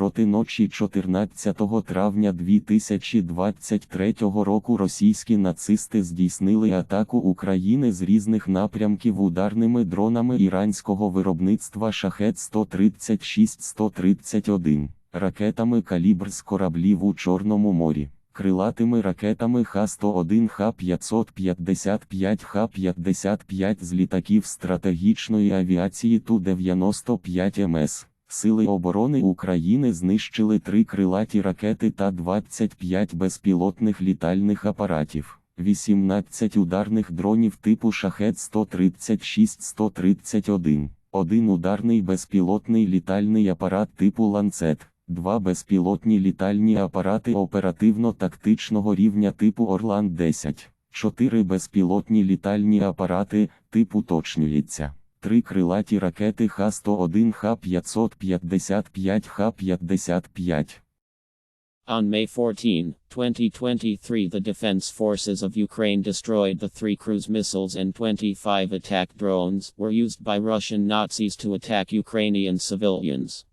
Проти ночі 14 травня 2023 року російські нацисти здійснили атаку України з різних напрямків ударними дронами іранського виробництва Шахет 136-131, ракетами калібр з кораблів у Чорному морі, крилатими ракетами Х-101, Х-555, Х-55 з літаків стратегічної авіації Ту-95 МС. Сили оборони України знищили три крилаті ракети та 25 безпілотних літальних апаратів, 18 ударних дронів типу Шахет 136-131, один. Ударний безпілотний літальний апарат типу Ланцет, два безпілотні літальні апарати оперативно-тактичного рівня типу Орлан-10, чотири безпілотні літальні апарати типу Точнюється. Три крилаті ракети Х-101, Х-555, Х-55. On May 14, 2023, the Defense Forces of Ukraine destroyed the three cruise missiles and 25 attack drones were used by Russian Nazis to attack Ukrainian civilians.